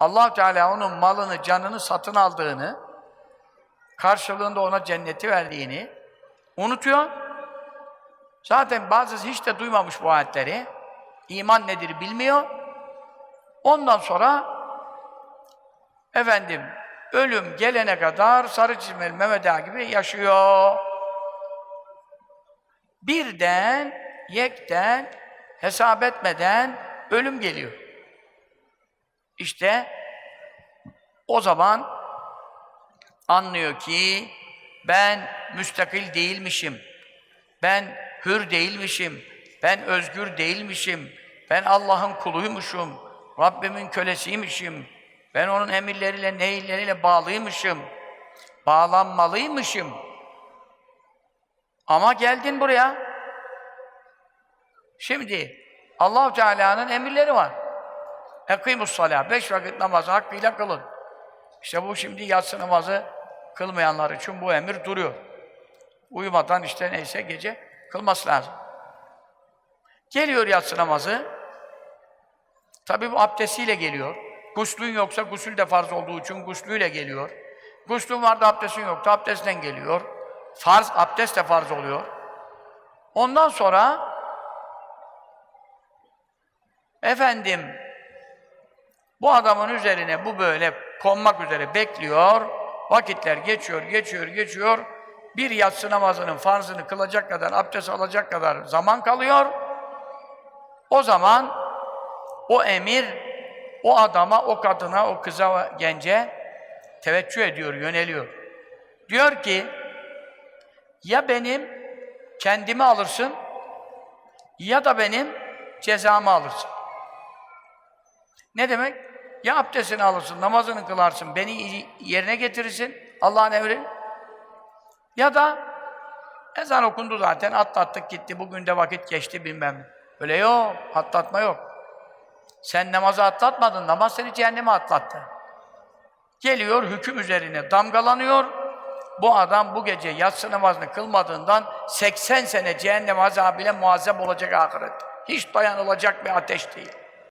allah Teala onun malını, canını satın aldığını, karşılığında ona cenneti verdiğini unutuyor. Zaten bazısı hiç de duymamış bu ayetleri. İman nedir bilmiyor. Ondan sonra efendim ölüm gelene kadar sarı çizmeli Mehmet Ağa gibi yaşıyor. Birden, yekten, hesap etmeden ölüm geliyor. İşte o zaman anlıyor ki ben müstakil değilmişim. Ben hür değilmişim. Ben özgür değilmişim. Ben Allah'ın kuluymuşum. Rabbimin kölesiymişim. Ben onun emirleriyle, neilleriyle bağlıymışım. Bağlanmalıymışım. Ama geldin buraya. Şimdi Allah Teala'nın emirleri var. Ekimus salah. Beş vakit namazı hakkıyla kılın. İşte bu şimdi yatsı namazı kılmayanlar için bu emir duruyor. Uyumadan işte neyse gece kılması lazım. Geliyor yatsı namazı. Tabi bu abdestiyle geliyor. Guslün yoksa gusül de farz olduğu için guslüyle geliyor. Guslün vardı abdestin yoktu abdestten geliyor. Farz, abdest de farz oluyor. Ondan sonra efendim bu adamın üzerine bu böyle konmak üzere bekliyor. Vakitler geçiyor, geçiyor, geçiyor. Bir yatsı namazının farzını kılacak kadar, abdest alacak kadar zaman kalıyor. O zaman o emir o adama, o kadına, o kıza, gence teveccüh ediyor, yöneliyor. Diyor ki, ya benim kendimi alırsın ya da benim cezamı alırsın. Ne demek? Ya abdestini alırsın, namazını kılarsın, beni yerine getirirsin, Allah'ın emri. Ya da ezan okundu zaten, atlattık gitti, bugün de vakit geçti bilmem. Öyle yok, atlatma yok. Sen namazı atlatmadın, namaz seni cehenneme atlattı. Geliyor, hüküm üzerine damgalanıyor. Bu adam bu gece yatsı namazını kılmadığından 80 sene cehennem azabıyla muazzep olacak ahiret. Hiç dayanılacak bir ateş değil.